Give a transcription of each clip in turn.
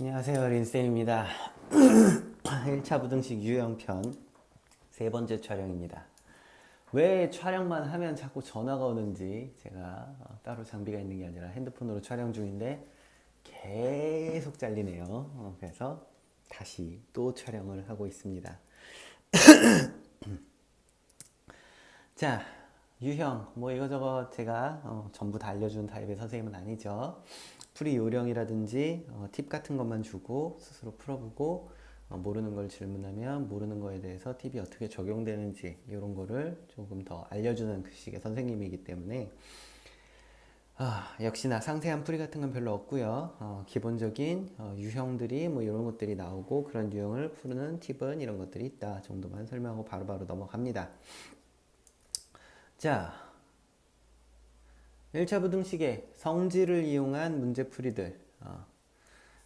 안녕하세요 린쌤입니다. 1차 부등식 유형편 세 번째 촬영입니다. 왜 촬영만 하면 자꾸 전화가 오는지 제가 어, 따로 장비가 있는 게 아니라 핸드폰으로 촬영 중인데 계속 잘리네요. 어, 그래서 다시 또 촬영을 하고 있습니다. 자 유형 뭐 이거저거 제가 어, 전부 다 알려준 타입의 선생님은 아니죠 풀이 요령이라든지 어, 팁 같은 것만 주고 스스로 풀어보고 어, 모르는 걸 질문하면 모르는 거에 대해서 팁이 어떻게 적용되는지 이런 거를 조금 더 알려주는 그 식의 선생님이기 때문에 아, 역시나 상세한 풀이 같은 건 별로 없고요. 어, 기본적인 어, 유형들이 뭐 이런 것들이 나오고 그런 유형을 푸는 팁은 이런 것들이 있다 정도만 설명하고 바로바로 넘어갑니다. 자, 1차 부등식의 성질을 이용한 문제풀이들. 어,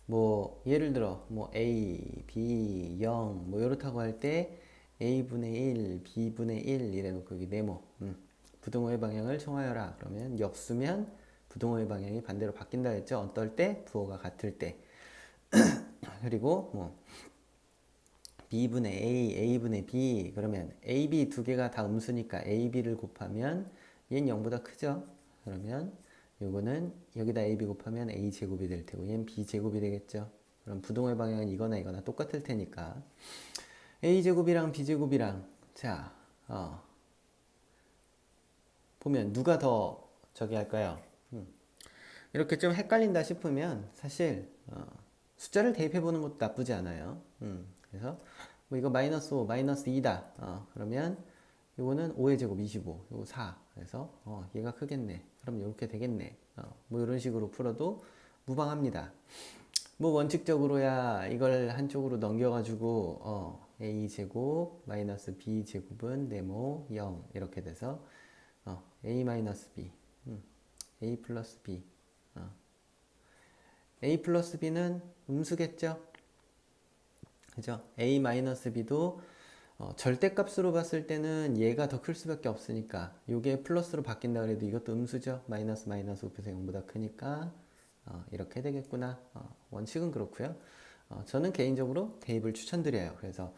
뭐 예를 들어 뭐 a, b, 0뭐 이렇다고 할 때 a분의 1, b분의 1 이래 놓고 여기 네모. 음, 부등호의 방향을 청하여라. 그러면 역수면 부등호의 방향이 반대로 바뀐다 했죠. 어떨 때? 부호가 같을 때. 그리고 뭐 b분의 a, a분의 b 그러면 a, b 두 개가 다 음수니까 a, b를 곱하면 얘는 0보다 크죠. 그러면 요거는 여기다 ab 곱하면 a 제곱이 될 테고 얘는 b 제곱이 되겠죠. 그럼 부동의 방향은 이거나 이거나 똑같을 테니까 a 제곱이랑 b 제곱이랑 자 어, 보면 누가 더 저기 할까요? 음. 이렇게 좀 헷갈린다 싶으면 사실 어, 숫자를 대입해 보는 것도 나쁘지 않아요. 음, 그래서 뭐 이거 마이너스 5, 마이너스 2다. 어, 그러면 이거는 5의 제곱 25, 이거 4. 그래서 어, 얘가 크겠네. 그럼 이렇게 되겠네. 어, 뭐 이런 식으로 풀어도 무방합니다. 뭐 원칙적으로야 이걸 한쪽으로 넘겨가지고 어, a 제곱 마이너스 b 제곱은 네모 0 이렇게 돼서 어, a 마이너스 b, 음, a 플러스 b, 어. a 플러스 b는 음수겠죠? 그죠? a 마이너스 b도 어, 절대값으로 봤을 때는 얘가 더 클 수밖에 없으니까 이게 플러스로 바뀐다 그래도 이것도 음수죠. 마이너스 마이너스 곱해서 0보다 크니까 어, 이렇게 되겠구나. 어, 원칙은 그렇고요. 어, 저는 개인적으로 대입을 추천드려요. 그래서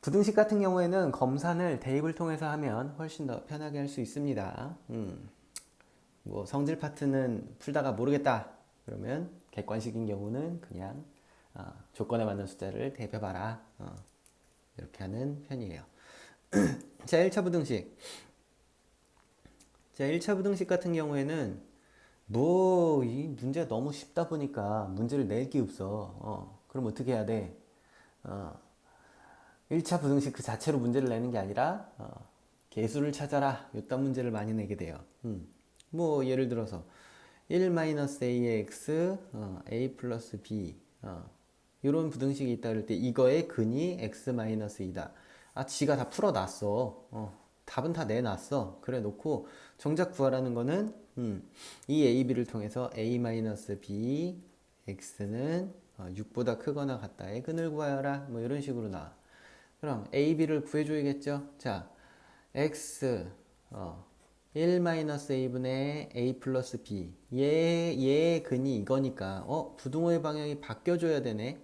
부등식 같은 경우에는 검산을 대입을 통해서 하면 훨씬 더 편하게 할 수 있습니다. 음, 뭐 성질 파트는 풀다가 모르겠다. 그러면 객관식인 경우는 그냥 어, 조건에 맞는 숫자를 대입해봐라. 어, 하는 편이에요. 자, 1차 부등식. 자, 1차 부등식 같은 경우에는 뭐, 이 문제가 너무 쉽다 보니까 문제를 낼 게 없어. 어, 그럼 어떻게 해야 돼? 어, 1차 부등식 그 자체로 문제를 내는 게 아니라, 어, 개수를 찾아라. 요딴 문제를 많이 내게 돼요. 음. 뭐, 예를 들어서, 1-ax, 어, a 플러스 b, 어, 이런 부등식이 있다 그럴 때 이거의 근이 x-2다. 아, 지가 다 풀어놨어. 어, 답은 다 내놨어. 그래 놓고 정작 구하라는 거는 음, 이 a, b를 통해서 a-b x는 어, 6보다 크거나 같다의 근을 구하여라. 뭐 이런 식으로 나와. 그럼 a, b를 구해줘야겠죠. 자, x 어, 1-a분의 a 플러스 b 얘, 얘의 근이 이거니까 어 부등호의 방향이 바뀌어줘야 되네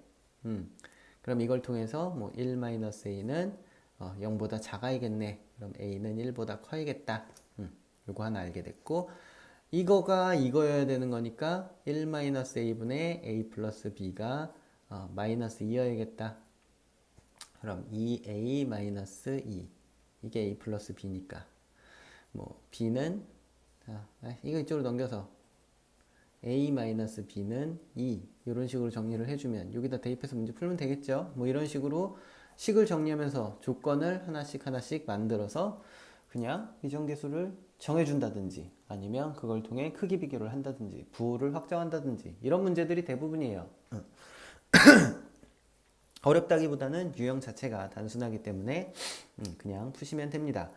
음, 그럼 이걸 통해서 뭐 1-a는 어, 0보다 작아야겠네. 그럼 a는 1보다 커야겠다. 음, 요거 하나 알게 됐고 이거가 이거여야 되는 거니까 1-a분의 a 플러스 b가 어, 마이너스 2여야겠다. 그럼 2a-2 이게 a 플러스 b니까 뭐 b는 자, 이거 이쪽으로 넘겨서 a-b는 2 이런 식으로 정리를 해주면 여기다 대입해서 문제 풀면 되겠죠? 뭐 이런 식으로 식을 정리하면서 조건을 하나씩 하나씩 만들어서 그냥 이정계수를 정해준다든지 아니면 그걸 통해 크기 비교를 한다든지 부호를 확정한다든지 이런 문제들이 대부분이에요. 어렵다기보다는 유형 자체가 단순하기 때문에 음, 그냥 푸시면 됩니다.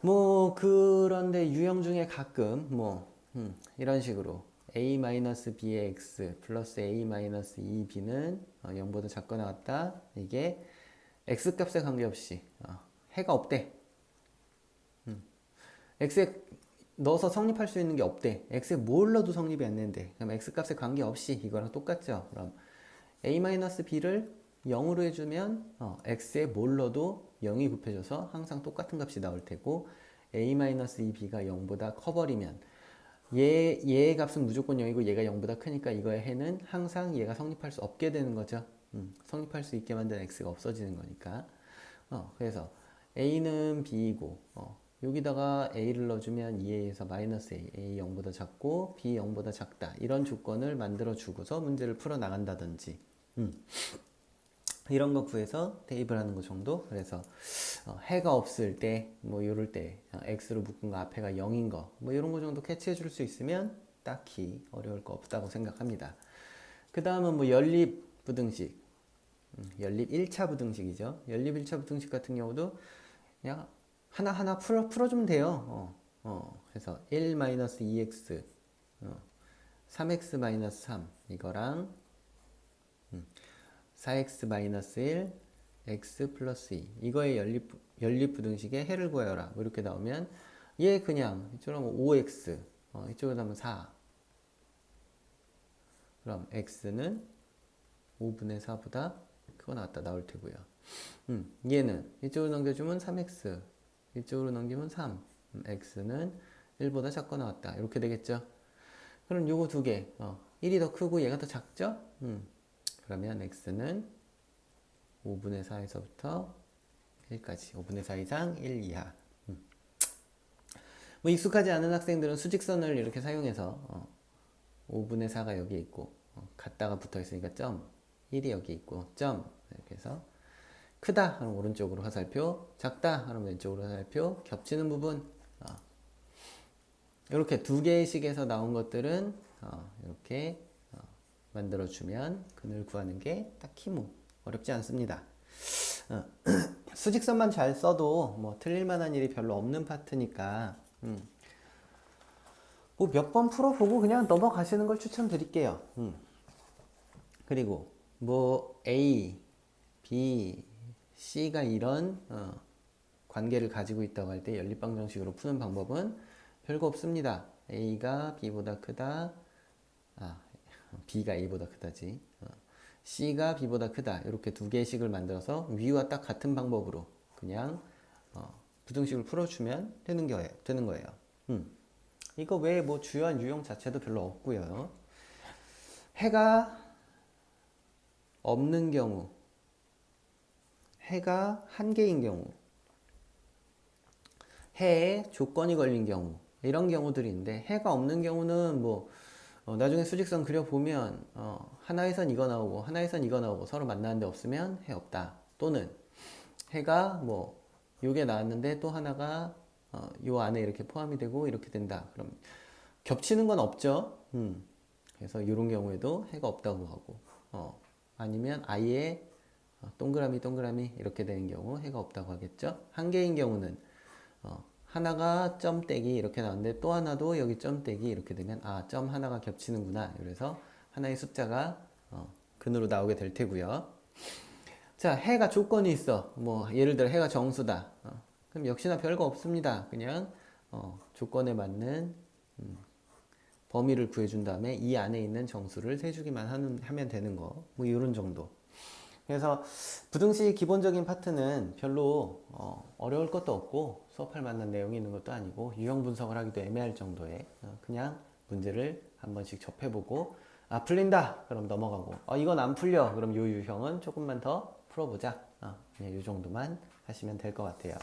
뭐 그런데 유형 중에 가끔 뭐 음, 이런 식으로 a-b의 x 플러스 a-2b는 어, 0보다 작거나 같다. 이게 x 값에 관계없이 어, 해가 없대. 음. x에 넣어서 성립할 수 있는 게 없대. x에 뭘 넣어도 성립이 안 되는데. 그럼 x 값에 관계없이 이거랑 똑같죠. 그럼 a-b를 0으로 해주면 어, x에 뭘 넣어도 0이 곱해져서 항상 똑같은 값이 나올 테고 a-2b가 0보다 커버리면 얘, 얘의 값은 무조건 0이고 얘가 0보다 크니까 이거의 해는 항상 얘가 성립할 수 없게 되는 거죠. 음, 성립할 수 있게 만든 x가 없어지는 거니까. 어, 그래서 a는 b이고 어, 여기다가 a를 넣어주면 2a에서 마이너스 a, a 0보다 작고 b 0보다 작다 이런 조건을 만들어 주고서 문제를 풀어 나간다든지 음. 이런 거 구해서 대입을 하는 거 정도? 그래서 어, 해가 없을 때 뭐 이럴 때 어, x로 묶은 거 앞에가 0인 거 뭐 이런 거 정도 캐치해 줄 수 있으면 딱히 어려울 거 없다고 생각합니다. 그 다음은 뭐 연립 부등식. 음, 연립 1차 부등식이죠. 연립 1차 부등식 같은 경우도 그냥 하나하나 풀어, 풀어주면 돼요. 어, 어, 그래서 1-2x 어, 3x-3 이거랑 4x-1 x 플러스 2 이거의 연립, 연립 부등식의 해를 구하여라. 뭐 이렇게 나오면 얘 그냥 이쪽으로 하면 5x 어, 이쪽으로 하면 4 그럼 x는 5분의 4보다 크거 나왔다. 나올 테고요. 음, 얘는 이쪽으로 넘겨주면 3x 이쪽으로 넘기면 3 음, x는 1보다 작거 나왔다. 이렇게 되겠죠? 그럼 요거 두개. 어, 1이 더 크고 얘가 더 작죠? 음, 그러면 x는 5분의 4에서부터 1까지 5분의 4 이상 1 이하 음. 뭐 익숙하지 않은 학생들은 수직선을 이렇게 사용해서 어, 5분의 4가 여기 있고 어, 같다가 붙어 있으니까 점 1이 여기 있고 점 이렇게 해서 크다 하면 오른쪽으로 화살표 작다 하면 왼쪽으로 화살표 겹치는 부분 어. 이렇게 두 개의 식에서 나온 것들은 어, 이렇게 어, 만들어주면 근을 구하는 게 딱히 뭐 어렵지 않습니다. 어, 수직선만 잘 써도 뭐 틀릴 만한 일이 별로 없는 파트니까 음. 뭐몇 번 풀어보고 그냥 넘어가시는 걸 추천드릴게요. 음. 그리고 뭐 A, B, C가 이런 어, 관계를 가지고 있다고 할 때 연립방 정식으로 푸는 방법은 별거 없습니다. A가 B보다 크다. 아, B가 A보다 크다지. 어. C가 B보다 크다. 이렇게 두 개의 식을 만들어서 위와 딱 같은 방법으로 그냥 어, 부등식을 풀어주면 되는 거예요. 되는 거예요. 음. 이거 외에 뭐 주요한 유형 자체도 별로 없고요. 해가 없는 경우, 해가 한 개인 경우, 해에 조건이 걸린 경우, 이런 경우들인데 해가 없는 경우는 뭐 어, 나중에 수직선 그려보면 어, 하나의 선 이거 나오고 하나의 선 이거 나오고 서로 만나는 데 없으면 해 없다. 또는 해가 뭐 요게 나왔는데 또 하나가 어, 요 안에 이렇게 포함이 되고 이렇게 된다. 그럼 겹치는 건 없죠. 음. 그래서 이런 경우에도 해가 없다고 하고 어, 아니면 아예 어, 동그라미 동그라미 이렇게 되는 경우 해가 없다고 하겠죠. 한 개인 경우는 어, 하나가 점떼기 이렇게 나왔는데 또 하나도 여기 점떼기 이렇게 되면 아 점 하나가 겹치는구나. 그래서 하나의 숫자가 어, 근으로 나오게 될 테고요. 자 해가 조건이 있어. 뭐 예를 들어 해가 정수다. 어, 그럼 역시나 별거 없습니다. 그냥 어, 조건에 맞는 음, 범위를 구해준 다음에 이 안에 있는 정수를 세주기만 하는, 하면 되는 거. 뭐 이런 정도. 그래서 부등식 기본적인 파트는 별로 어, 어려울 것도 없고 수업할 만한 내용이 있는 것도 아니고 유형 분석을 하기도 애매할 정도의 어, 그냥 문제를 한 번씩 접해보고 아 풀린다! 그럼 넘어가고 어, 이건 안 풀려! 그럼 요 유형은 조금만 더 풀어보자. 어, 요 정도만 하시면 될 것 같아요.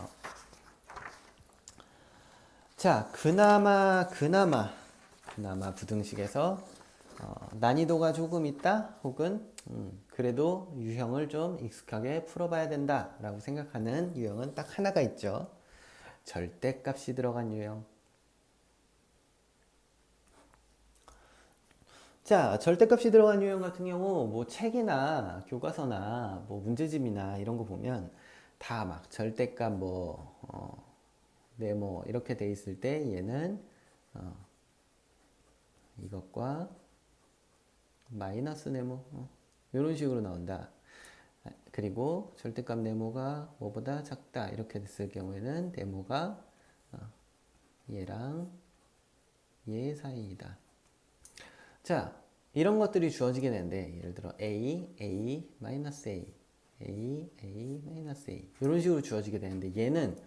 자 그나마 그나마 그나마 부등식에서 어, 난이도가 조금 있다? 혹은 음, 그래도 유형을 좀 익숙하게 풀어봐야 된다 라고 생각하는 유형은 딱 하나가 있죠. 절대값이 들어간 유형. 자, 절대값이 들어간 유형 같은 경우 뭐 책이나 교과서나 뭐 문제집이나 이런 거 보면 다 막 절대값 뭐 어, 네모 이렇게 돼 있을 때 얘는 어, 이것과 마이너스 네모 어, 이런 식으로 나온다. 그리고 절대값 네모가 뭐보다 작다 이렇게 됐을 경우에는 네모가 어, 얘랑 얘 사이이다. 자, 이런 것들이 주어지게 되는데 예를 들어 a, a, 마이너스 a, a, a, 마이너스 a 이런 식으로 주어지게 되는데 얘는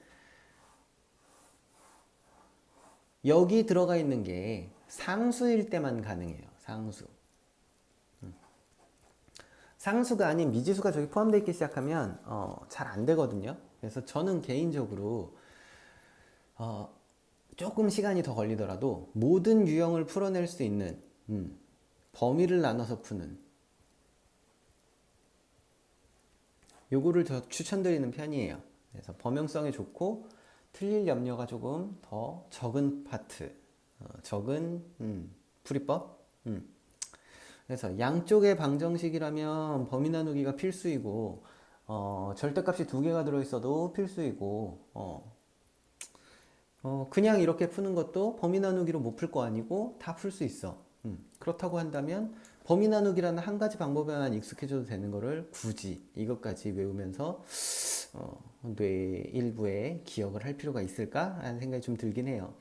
여기 들어가 있는 게 상수일 때만 가능해요. 상수. 음. 상수가 아닌 미지수가 저기 포함되어 있기 시작하면 어, 잘 안 되거든요. 그래서 저는 개인적으로 어, 조금 시간이 더 걸리더라도 모든 유형을 풀어낼 수 있는 음, 범위를 나눠서 푸는 요거를 더 추천드리는 편이에요. 그래서 범용성이 좋고 틀릴 염려가 조금 더 적은 파트, 어, 적은 음, 풀이법. 음. 그래서 양쪽의 방정식이라면 범위 나누기가 필수이고 어, 절대값이 두 개가 들어있어도 필수이고 어, 어, 그냥 이렇게 푸는 것도 범위 나누기로 못 풀 거 아니고 다 풀 수 있어. 음, 그렇다고 한다면 범위 나누기라는 한 가지 방법에만 익숙해져도 되는 거를 굳이 이것까지 외우면서 어, 뇌 일부에 기억을 할 필요가 있을까? 라는 생각이 좀 들긴 해요.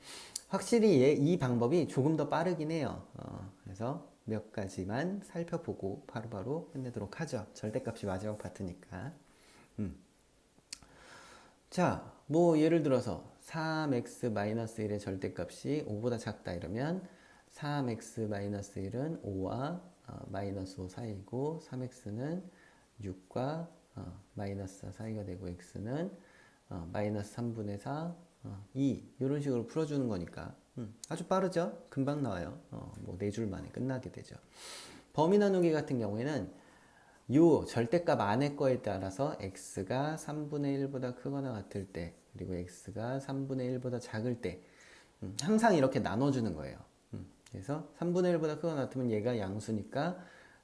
확실히 얘, 이 방법이 조금 더 빠르긴 해요. 어, 그래서 몇 가지만 살펴보고 바로바로 끝내도록 하죠. 절대값이 마지막 파트니까. 음. 자, 뭐 예를 들어서 3x-1의 절대값이 5보다 작다 이러면 3x-1은 5와 어, 마이너스 5 사이고 3x는 6과 어, 마이너스 4 사이가 되고 x는 어, 마이너스 3분의 4, 어, 2 이런 식으로 풀어주는 거니까 음, 아주 빠르죠? 금방 나와요. 어, 뭐네 줄 만에 끝나게 되죠. 범위 나누기 같은 경우에는 요 절대값 안의 거에 따라서 x가 3분의 1보다 크거나 같을 때 그리고 x가 3분의 1보다 작을 때 음, 항상 이렇게 나눠주는 거예요. 음, 그래서 3분의 1보다 크거나 같으면 얘가 양수니까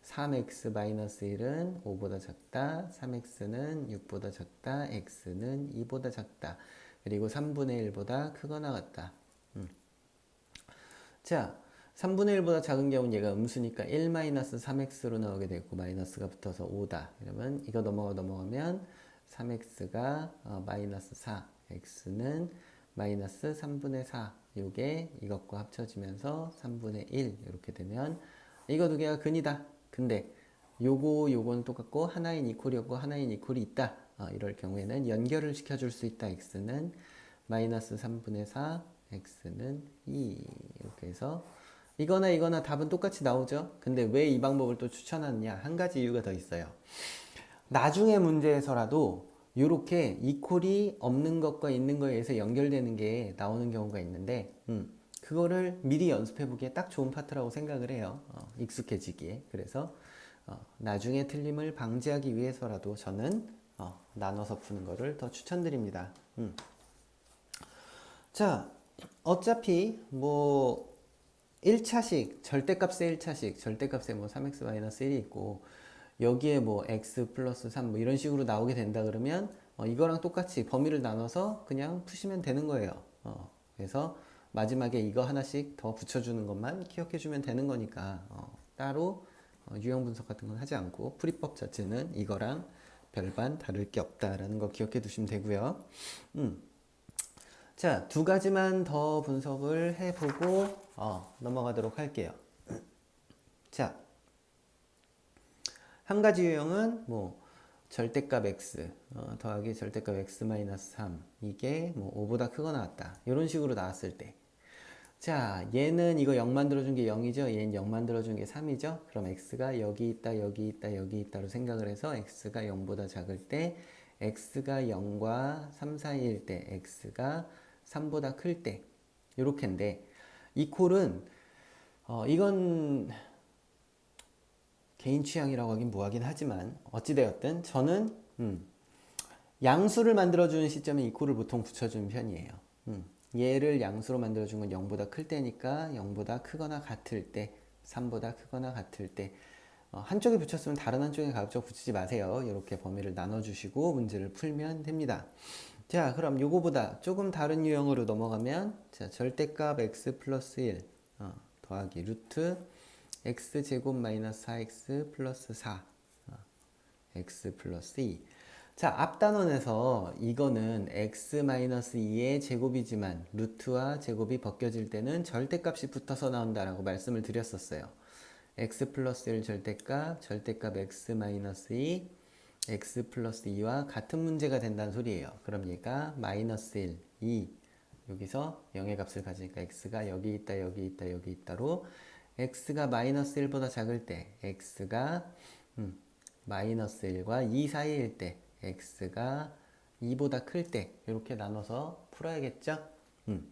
3x-1은 5보다 작다, 3x는 6보다 작다, x는 2보다 작다, 그리고 3분의 1보다 크거나 같다. 음. 자, 3분의 1보다 작은 경우는 얘가 음수니까 1-3x로 나오게 되고 마이너스가 붙어서 5다. 이러면 이거 넘어가 넘어가면 3x가 어, 마이너스 4, x는 마이너스 3분의 4. 요게 이것과 합쳐지면서 3분의 1 이렇게 되면 이거 두 개가 근이다. 근데 요거 요거는 똑같고 하나인 이퀄이었고 하나인 이퀄이 있다. 어, 이럴 경우에는 연결을 시켜줄 수 있다. x는 마이너스 3분의 4, x는 2 이렇게 해서 이거나 이거나 답은 똑같이 나오죠. 근데 왜 이 방법을 또 추천하느냐? 한 가지 이유가 더 있어요. 나중에 문제에서라도 이렇게 이퀄이 없는 것과 있는 거에 의해서 연결되는 게 나오는 경우가 있는데, 음, 그거를 미리 연습해 보기에 딱 좋은 파트라고 생각을 해요. 어, 익숙해지기에. 그래서 어, 나중에 틀림을 방지하기 위해서라도 저는 어, 나눠서 푸는 거를 더 추천드립니다. 음. 자, 어차피 뭐 1차식, 절대값의 1차식, 절대값에 뭐 3x-1이 있고 여기에 뭐 x 플러스 3 뭐 이런 식으로 나오게 된다 그러면 어, 이거랑 똑같이 범위를 나눠서 그냥 푸시면 되는 거예요. 어, 그래서 마지막에 이거 하나씩 더 붙여주는 것만 기억해 주면 되는 거니까 어, 따로 어, 유형 분석 같은 건 하지 않고 풀이법 자체는 이거랑 별반 다를 게 없다라는 거 기억해 두시면 되고요. 음. 자, 두 가지만 더 분석을 해보고 어, 넘어가도록 할게요. 자, 한 가지 유형은 뭐 절대값 x 어, 더하기 절대값 x 마이너스 3 이게 뭐 5보다 크거나 같다 이런 식으로 나왔을 때 자, 얘는 이거 0 만들어준 게 0이죠? 얘는 0 만들어준 게 3이죠? 그럼 x가 여기 있다, 여기 있다, 여기 있다로 생각을 해서 x가 0보다 작을 때 x가 0과 3 사이일 때 x가 3보다 클때 요렇게인데 이 콜은 어, 이건 개인 취향이라고 하긴 뭐하긴 하지만 어찌되었든 저는 음, 양수를 만들어주는 시점에 이 콜을 보통 붙여주는 편이에요. 음, 얘를 양수로 만들어준 건 0보다 클 때니까 0보다 크거나 같을 때 3보다 크거나 같을 때 어, 한쪽에 붙였으면 다른 한쪽에 가급적 붙이지 마세요. 이렇게 범위를 나눠주시고 문제를 풀면 됩니다. 자 그럼 요거보다 조금 다른 유형으로 넘어가면 자 절대값 x 플러스 1 어, 더하기 루트 x 제곱 마이너스 4x 플러스 4 어, x 플러스 2 자, 앞 단원에서 이거는 x-2의 제곱이지만 루트와 제곱이 벗겨질 때는 절대값이 붙어서 나온다라고 말씀을 드렸었어요. x 플러스 1 절대값, 절대값 x-2, x 플러스 2와 같은 문제가 된다는 소리예요. 그럼 얘가 마이너스 1, 2 여기서 0의 값을 가지니까 x가 여기 있다, 여기 있다, 여기 있다로 x가 마이너스 1보다 작을 때 x가 음, 마이너스 1과 2 사이일 때 x가 2보다 클 때 이렇게 나눠서 풀어야겠죠? 음.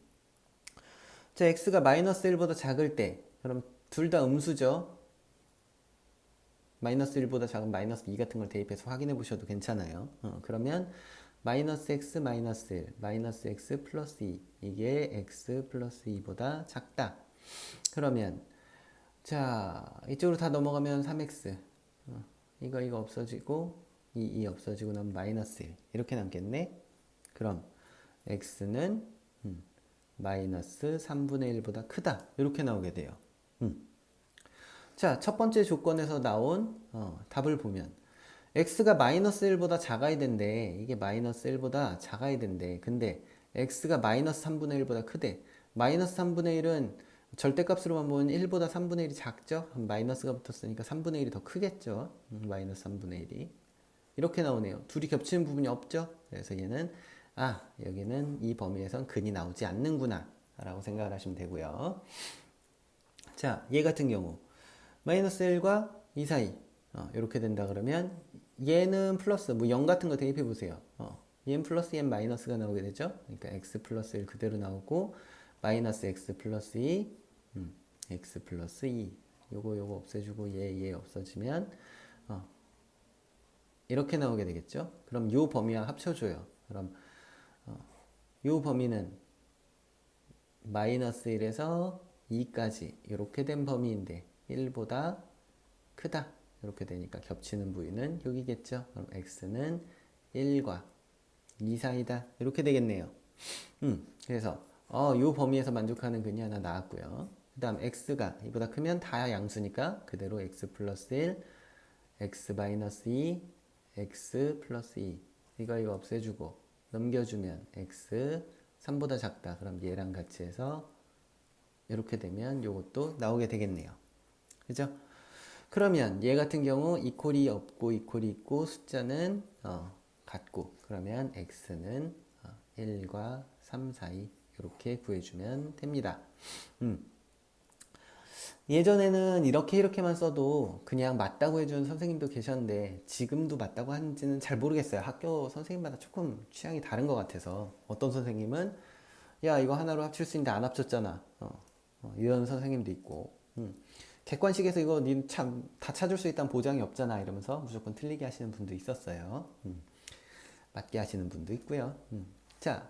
자, x가 마이너스 1보다 작을 때 그럼 둘 다 음수죠? 마이너스 1보다 작은 마이너스 2 같은 걸 대입해서 확인해 보셔도 괜찮아요. 어, 그러면 마이너스 x 마이너스 1 마이너스 x 플러스 2 이게 x 플러스 2보다 작다. 그러면 자 이쪽으로 다 넘어가면 3x 어, 이거 이거 없어지고 2, 2 없어지고 나면 마이너스 1 이렇게 남겠네. 그럼 x는 음, 마이너스 3분의 1보다 크다 이렇게 나오게 돼요. 음. 자, 첫 번째 조건에서 나온 어, 답을 보면 x가 마이너스 1보다 작아야 된대. 이게 마이너스 1보다 작아야 된대. 근데 x가 마이너스 3분의 1보다 크대. 마이너스 3분의 1은 절대값으로만 보면 1보다 3분의 1이 작죠? 마이너스가 붙었으니까 3분의 1이 더 크겠죠? 음, 마이너스 3분의 1이. 이렇게 나오네요. 둘이 겹치는 부분이 없죠? 그래서 얘는 아, 여기는 이 범위에선 근이 나오지 않는구나. 라고 생각을 하시면 되고요. 자, 얘 같은 경우 마이너스 1과 2 사이 어, 이렇게 된다 그러면 얘는 플러스 뭐 0 같은 거 대입해 보세요. 어, 얘는 플러스 얘는 마이너스가 나오게 되죠. 그러니까 x 플러스 1 그대로 나오고 마이너스 x 플러스 2 음, x 플러스 2 요거 요거 없애주고 얘 얘 없어지면 어, 이렇게 나오게 되겠죠. 그럼 요 범위와 합쳐줘요. 그럼 어, 요 범위는 마이너스 1에서 2까지 이렇게 된 범위인데 1보다 크다. 이렇게 되니까 겹치는 부위는 여기겠죠. 그럼 x는 1과 2 사이다. 이렇게 되겠네요. 음, 그래서 어, 요 범위에서 만족하는 근이 하나 나왔고요. 그 다음 x가 이보다 크면 다 양수니까 그대로 x 플러스 1, x 마이너스 2, x 플러스 2 이거 이거 없애주고 넘겨주면 x 3보다 작다. 그럼 얘랑 같이 해서 이렇게 되면 요것도 나오게 되겠네요. 그죠? 그러면 얘 같은 경우 이퀄이 없고 이퀄이 있고 숫자는 어, 같고 그러면 x는 어, 1과 3 사이 이렇게 구해주면 됩니다. 음. 예전에는 이렇게 이렇게만 써도 그냥 맞다고 해주는 선생님도 계셨는데 지금도 맞다고 하는지는 잘 모르겠어요. 학교 선생님마다 조금 취향이 다른 것 같아서 어떤 선생님은 야 이거 하나로 합칠 수 있는데 안 합쳤잖아. 어, 어, 이런 선생님도 있고 음. 객관식에서 이거 참다 찾을 수 있다는 보장이 없잖아 이러면서 무조건 틀리게 하시는 분도 있었어요. 음. 맞게 하시는 분도 있고요. 음. 자,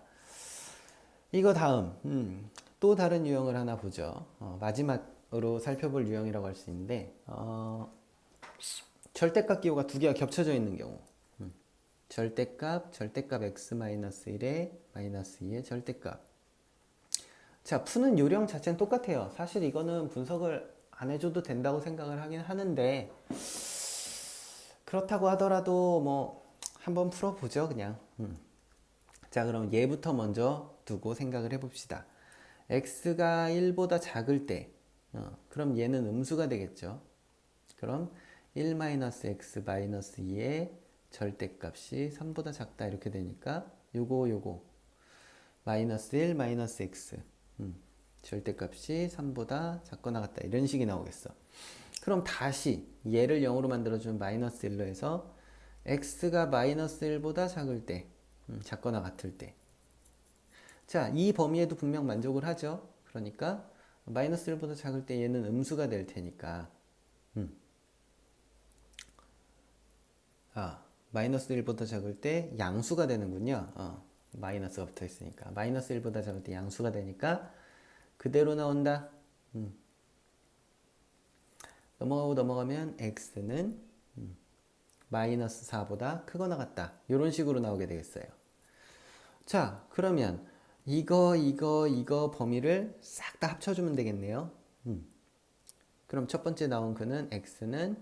이거 다음 음. 또 다른 유형을 하나 보죠. 어, 마지막으로 살펴볼 유형이라고 할 수 있는데 어, 절대값 기호가 두 개가 겹쳐져 있는 경우 음. 절대값, 절대값 x-1에 마이너스 2의 절대값 자, 푸는 요령 자체는 똑같아요. 사실 이거는 분석을 안 해줘도 된다고 생각을 하긴 하는데 그렇다고 하더라도 뭐 한번 풀어보죠 그냥. 음. 자 그럼 얘부터 먼저 두고 생각을 해봅시다. X가 1보다 작을 때 어, 그럼 얘는 음수가 되겠죠. 그럼 1-x 2의 절대값이 3보다 작다 이렇게 되니까 요거 요거. 마이너스 1 마이너스 x. 음. 절대값이 3보다 작거나 같다 이런 식이 나오겠어. 그럼 다시 얘를 0으로 만들어주면 마이너스 1로 해서 x가 마이너스 1보다 작을 때 음, 작거나 같을 때. 자, 이 범위에도 분명 만족을 하죠. 그러니까 마이너스 1보다 작을 때 얘는 음수가 될 테니까 음. 아, 마이너스 1보다 작을 때 양수가 되는군요. 어, 마이너스가 붙어 있으니까. 마이너스 1보다 작을 때 양수가 되니까 그대로 나온다. 음. 넘어가고 넘어가면 x는 음. 마이너스 4보다 크거나 같다. 이런 식으로 나오게 되겠어요. 자, 그러면 이거, 이거, 이거 범위를 싹 다 합쳐주면 되겠네요. 음. 그럼 첫 번째 나온 그는 x는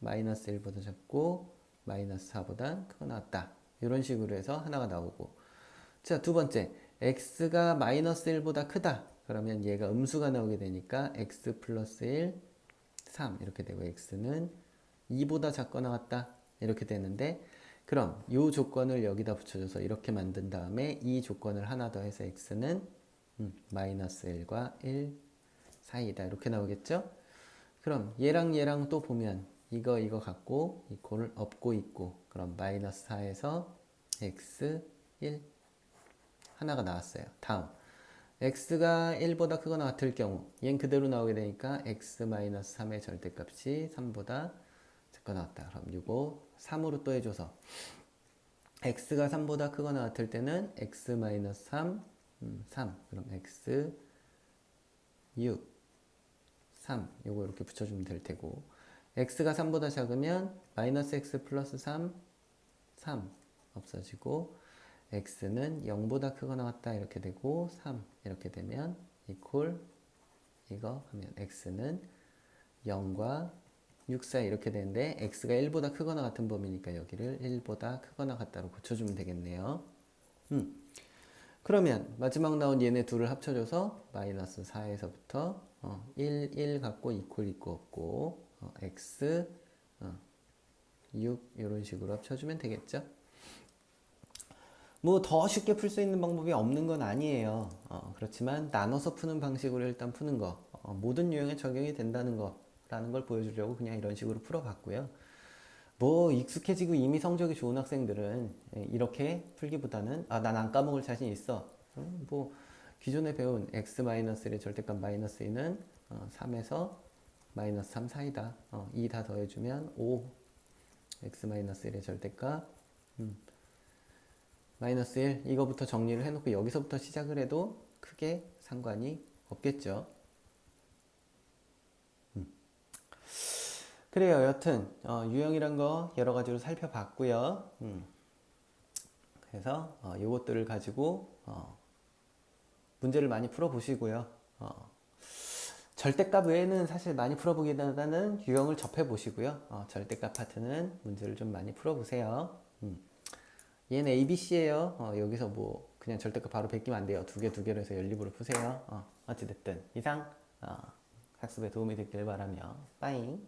마이너스 1보다 작고 마이너스 4보다 크거나 같다. 이런 식으로 해서 하나가 나오고 자 두 번째 x가 마이너스 1보다 크다 그러면 얘가 음수가 나오게 되니까 x 플러스 1 3 이렇게 되고 x는 2보다 작거나 같다 이렇게 되는데 그럼 이 조건을 여기다 붙여줘서 이렇게 만든 다음에 이 조건을 하나 더 해서 x는 음, 마이너스 1과 1 사이다 이렇게 나오겠죠? 그럼 얘랑 얘랑 또 보면 이거 이거 갖고 이코를 업고 있고 그럼 마이너스 4에서 x 1 하나가 나왔어요. 다음 x가 1보다 크거나 같을 경우 얘는 그대로 나오게 되니까 x 마이너스 3의 절대값이 3보다 작거나 같다. 그럼 이거 3으로 또 해줘서 x가 3보다 크거나 같을 때는 x 마이너스 3 음, 3 그럼 x 6 3 요거 이렇게 붙여주면 될 테고 x가 3보다 작으면 마이너스 x 플러스 3 3 없어지고 x는 0보다 크거나 같다 이렇게 되고 3 이렇게 되면 이퀄 이거 하면 x는 0과 6 사이 이렇게 되는데 x가 1보다 크거나 같은 범위니까 여기를 1보다 크거나 같다로 고쳐주면 되겠네요. 음. 그러면 마지막 나온 얘네 둘을 합쳐줘서 마이너스 4에서부터 어, 1, 1 갖고 이퀄 있고 없고 어, x 어, 6 이런 식으로 합쳐주면 되겠죠. 뭐 더 쉽게 풀 수 있는 방법이 없는 건 아니에요. 어, 그렇지만 나눠서 푸는 방식으로 일단 푸는 거 어, 모든 유형에 적용이 된다는 거라는 걸 보여주려고 그냥 이런 식으로 풀어봤고요. 뭐 익숙해지고 이미 성적이 좋은 학생들은 예, 이렇게 풀기보다는 아 난 안 까먹을 자신 있어. 음, 뭐 기존에 배운 x-1의 절대값 마이너스 2는 어, 3에서 마이너스 3 사이다. 어, 2 다 더해주면 5 x-1의 절대값 음, 마이너스 1 이거부터 정리를 해놓고 여기서부터 시작을 해도 크게 상관이 없겠죠. 그래요. 여튼 어, 유형이란 거 여러 가지로 살펴봤고요. 음. 그래서 어, 요것들을 가지고 어, 문제를 많이 풀어보시고요. 어, 절대값 외에는 사실 많이 풀어보기보다는 유형을 접해보시고요. 어, 절대값 파트는 문제를 좀 많이 풀어보세요. 음. 얘는 ABC예요. 어, 여기서 뭐 그냥 절대값 바로 베끼면 안 돼요. 두 개 두 개로 해서 연립으로 푸세요. 어, 어찌됐든 이상 어, 학습에 도움이 됐길 바라며 빠잉